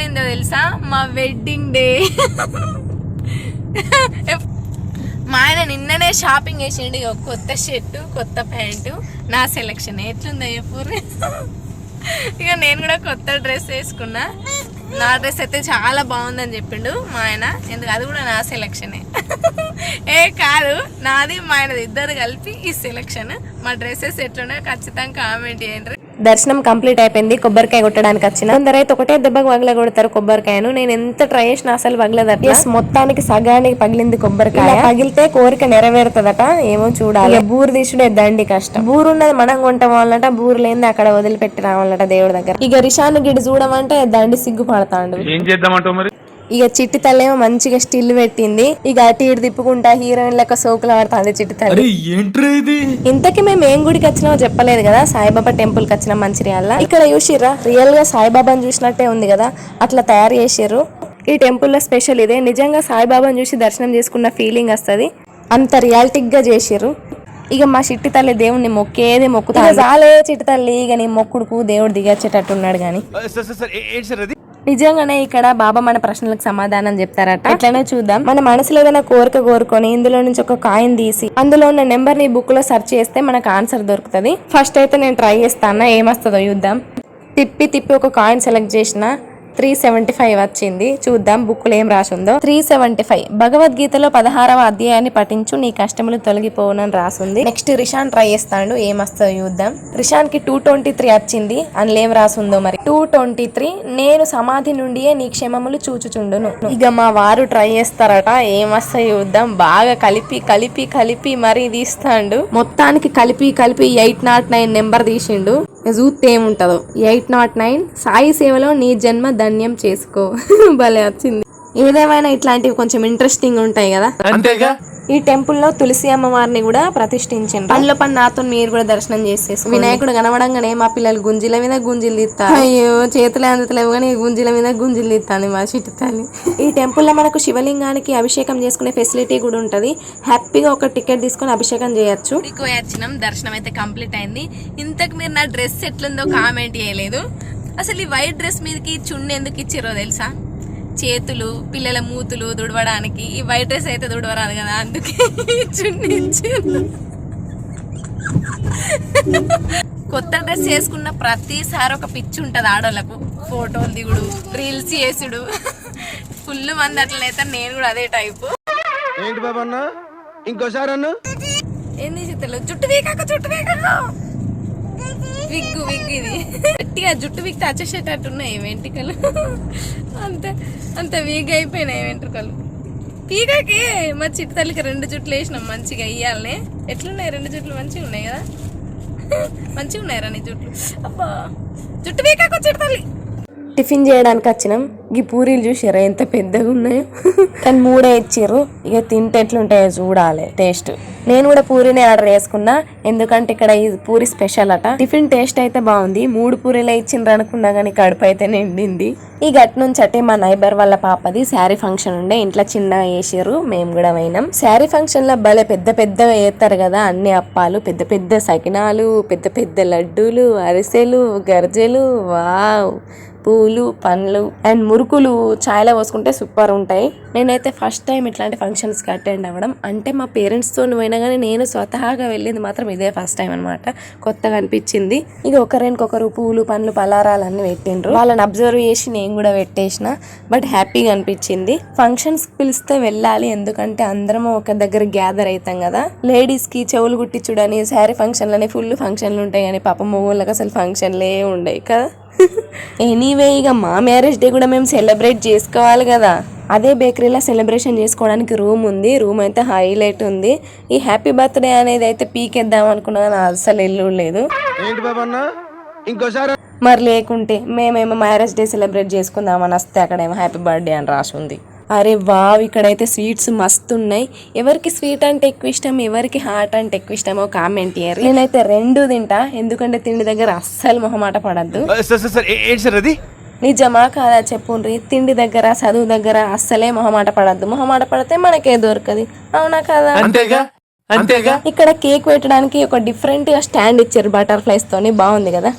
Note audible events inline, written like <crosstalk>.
Special ఏందో తెలుసా? మా వెడ్డింగ్ డే మా ఆయన నిన్ననే షాపింగ్ చేసిండు. ఇక కొత్త షర్టు కొత్త ప్యాంటు నా సెలెక్షన్ ఎట్లుందో చెప్పు. ఇక నేను కూడా కొత్త డ్రెస్ వేసుకున్నా. నా డ్రెస్ అయితే చాలా బాగుందని చెప్పిండు మా ఆయన. ఎందుకు? అది కూడా నా సెలెక్షనే ఏ. కాదు. నాది మా ఆయనది ఇద్దరు కలిపి ఈ సెలెక్షన్ మా డ్రెస్సెస్ ఎట్లున్నాయో ఖచ్చితంగా కామెంట్ చేయండి. దర్శనం కంప్లీట్ అయిపోయింది కొబ్బరికాయ కొట్టడానికి వచ్చిన. కొందరైతే ఒకటే దెబ్బకు పగల కొడతారు కొబ్బరికాయను. నేను ఎంత ట్రై చేసినా అసలు పగలదట Yes, మొత్తానికి సగానికి పగిలింది కొబ్బరికాయ. పగిలితే కోరిక నెరవేరుతుందట. ఏమో చూడాలి. బూరు తీసుడే దండి కష్టం. బూరు ఉన్నది మనం కొంటాం వాళ్ళట బూరు లేని అక్కడ వదిలిపెట్టి రావాలట దేవుడి దగ్గర. ఇక రిషాను గిడి చూడమంటే దండి సిగ్గుపడతాండు. ఏం చేద్దామంటావు మరి? ఇక చిట్టి తల్లేమో మంచిగా స్టిల్ పెట్టింది. ఇక అటు ఇటు తిప్పుకుంటా హీరోయిన్ లెక్క సోకులు ఆడుతుంది చిట్టి తల్లి. ఏంట్రా ఇది? ఇంతకీ మేము ఏం గుడికి వచ్చినామో చెప్పలేదు కదా? సాయిబాబా టెంపుల్కి వచ్చినాం మంచిర్యాల. ఇక్కడ చూసిర్రా రియల్గా సాయిబాబాని చూసినట్టే ఉంది కదా? అట్లా తయారు చేసిర్రు. ఈ టెంపుల్లో స్పెషల్ ఇదే. నిజంగా సాయిబాబాని చూసి దర్శనం చేసుకున్న ఫీలింగ్ వస్తది. అంత రియాలిటిక్గా చేసిర్రు. ఇక మా చిట్టి తల్లి దేవుణ్ణి మొక్కేది మొక్కుతా చాలే చిట్టి తల్లి. ఇక నీ మొక్కుడుకు దేవుడు దిగచ్చేటట్టు ఉన్నాడు నిజంగానే ఇక్కడ బాబా మన ప్రశ్నలకు సమాధానం చెప్తారట. ఎట్లనే చూద్దాం. మన మనసులో ఏదైనా కోరిక కోరుకొని ఇందులో నుంచి ఒక కాయిన్ తీసి అందులో ఉన్న నెంబర్ని బుక్లో సెర్చ్ చేస్తే మనకు ఆన్సర్ దొరుకుతుంది. ఫస్ట్ అయితే నేను ట్రై చేస్తాను? ఏమొస్తుందో చూద్దాం. తిప్పి తిప్పి ఒక కాయిన్ సెలెక్ట్ చేసిన త్రీ సెవెంటీ ఫైవ్ వచ్చింది. చూద్దాం బుక్లో ఏం రాసి ఉందో త్రీ సెవెంటీ ఫైవ్. భగవద్గీతలో పదహారవ అధ్యాయాన్ని పఠించు నీ కష్టములు తొలగిపోవునని రాసుంది. నెక్స్ట్ రిషాన్ ట్రై చేస్తాడు ఏమొస్తుందో చూద్దాం. రిషాన్కి టూ ట్వంటీ త్రీ వచ్చింది. అందులో ఏం రాసుందో మరి? టూ ట్వంటీ త్రీ నేను సమాధి నుండియే నీ క్షేమములు చూచుచుండును. ఇక మా వారు ట్రై చేస్తారట ఏమొస్తాయి చూద్దాం. బాగా కలిపి కలిపి కలిపి మరీ తీస్తాడు. మొత్తానికి కలిపి కలిపి ఎయిట్ నాట్ నైన్ నెంబర్ తీసిండు. చూస్తే ఏముంటదో. ఎయిట్ నాట్ నైన్ సాయి సేవలో నీ జన్మ ధన్యం చేసుకో. <laughs> భలే వచ్చింది. ఏదేమైనా ఇట్లాంటివి కొంచెం ఇంట్రెస్టింగ్ ఉంటాయి కదా? అంతేగా? ఈ టెంపుల్లో తులసి అమ్మవారిని కూడా ప్రతిష్ఠించారు పనిలో పని నాతో మీరు కూడా దర్శనం చేసేసి వినాయకుడు కనబడంగానే మా పిల్లలు గుంజిల మీద గుంజిలు తీస్తారు. అయ్యో చేతులు అందుతలేవు కానీ గుంజిల మీద గుంజిలు తీస్తాను మా చిట్టి తల్లి. ఈ టెంపుల్లో మనకు శివలింగానికి అభిషేకం చేసుకునే ఫెసిలిటీ కూడా ఉంటది. హ్యాపీగా ఒక టికెట్ తీసుకొని అభిషేకం చేయొచ్చు. వచ్చినాం దర్శనం అయితే కంప్లీట్ అయింది. ఇంతకు మీరు నా డ్రెస్ ఎట్లుందో కామెంట్ చేయలేదు. అసలు ఈ వైట్ డ్రెస్ మీదకి చున్ని ఎందుకు ఇచ్చిరో తెలుసా? చేతులు పిల్లల మూతులు దుడవడానికి. ఈ వైట్ డ్రెస్ అయితే దుడవరాదు కదా అందుకే చున్ని కొత్త డ్రెస్ వేసుకున్న ప్రతిసారి ఒక పిచ్చి ఉంటుంది ఆడోళ్ళకు. ఫోటోలు దిగుడు రీల్స్ చేసుడు. ఫుల్ మంది అట్లనైతే నేను కూడా అదే టైపు. ఏంటి బాబు ఇంకోసారి అన్న? ఏంది చిత్తలు జుట్టు వీకాక జుట్టు విగ్గు విగ్గు ఇది. గట్టిగా జుట్టు విగ్గు వచ్చేసేటట్టు ఉన్నాయి వెంట్రుకలు? అంత అంత వీగ్ అయిపోయినాయి వెంట్రుకలు? పీకాకి మా చిట్టు తల్లికి రెండు జుట్లు వేసినాం మంచిగా ఇయ్యాలనే. ఎట్లున్నాయి రెండు జుట్లు? మంచిగా ఉన్నాయి కదా? మంచిగా ఉన్నాయి రా నీ జుట్లు? అబ్బా! జుట్టు వీకాక చిట్టు తల్లి. టిఫిన్ చేయడానికి వచ్చినాం. ఈ పూరీలు చూసారా ఎంత పెద్దగా ఉన్నాయో. కానీ మూడే ఇచ్చిర్రు. ఇక తింటే ఎట్లుంటాయో చూడాలి టేస్ట్. నేను కూడా పూరీనే ఆర్డర్ చేసుకున్నా. ఎందుకంటే ఇక్కడ ఈ పూరి స్పెషల్ అట. టిఫిన్ టేస్ట్ అయితే బాగుంది. మూడు పూరీలే ఇచ్చిండ్రు అనుకున్నా కానీ కడుపు అయితే నిండింది. ఈ గట్ నుంచి అంటే మా నైబర్ వాళ్ళ పాపది శారీ ఫంక్షన్ ఉండే. ఇంట్లో చిన్నగా వేసారు మేము కూడా పోయినాం. శారీ ఫంక్షన్లో భలే పెద్ద పెద్దగా వేస్తారు కదా. అన్ని అప్పాలు పెద్ద పెద్ద సకినాలు పెద్ద పెద్ద లడ్డూలు అరిసెలు గర్జెలు వావ్. పూలు పండ్లు. అండ్ మురుకులు ఛాయలో పోసుకుంటే సూపర్ ఉంటాయి. నేనైతే ఫస్ట్ టైం ఇట్లాంటి ఫంక్షన్స్కి అటెండ్ అవ్వడం. అంటే మా పేరెంట్స్తో పోయినా కానీ నేను స్వతహాగా వెళ్ళింది మాత్రం ఇదే ఫస్ట్ టైం అనమాట కొత్తగా అనిపించింది. ఇక ఒకరికొకరు పూలు పండ్లు పలారాలు అన్నీ పెట్టిండ్రు. వాళ్ళని అబ్జర్వ్ చేసి నేను కూడా పెట్టేసిన. బట్ హ్యాపీగా అనిపించింది. ఫంక్షన్స్ పిలిస్తే వెళ్ళాలి. ఎందుకంటే అందరం ఒక దగ్గర గ్యాదర్ అవుతాం కదా. లేడీస్కి చెవులు కుట్టించుడని శారీ ఫంక్షన్లని ఫుల్ ఫంక్షన్లు ఉంటాయి కానీ పాప మొగోళ్ళకి అసలు ఫంక్షన్లే ఉండవు కదా. ఎనీవే ఇక మా మ్యారేజ్ డే కూడా మేము సెలబ్రేట్ చేసుకోవాలి కదా. అదే బేకరీలో సెలబ్రేషన్ చేసుకోవడానికి రూమ్ ఉంది. రూమ్ అయితే హైలైట్ ఉంది. ఈ హ్యాపీ బర్త్డే అనేది అయితే పీకేద్దాం అనుకున్నా కానీ అస్సలు ఎల్లు లేదు. ఇంకోసారి మరి లేకుంటే మేమేమో మ్యారేజ్ డే సెలబ్రేట్ చేసుకుందామని వస్తే అక్కడేమో హ్యాపీ బర్త్డే అని రాసి ఉంది. అరే వావ్ ఇక్కడైతే స్వీట్స్ మస్తు ఉన్నాయి ఎవరికి స్వీట్ అంటే ఎక్కువ ఇష్టం ఎవరికి హాట్ అంటే ఎక్కువ ఇష్టమో కామెంట్ చేయరు నేనైతే రెండు తింటా ఎందుకంటే తిండి దగ్గర అస్సలు మొహమాట పడద్దు. నిజమా కాదా చెప్పుండ్రి? తిండి దగ్గర చదువు దగ్గర అస్సలే మొహమాట పడద్దు. మొహమాట పడితే మనకే దొరకదు. అవునా కదా? అంతేగా? అంతేగా? ఇక్కడ కేక్ పెట్టడానికి ఒక డిఫరెంట్గా స్టాండ్ ఇచ్చారు బటర్ఫ్లైస్ తోని. బాగుంది కదా?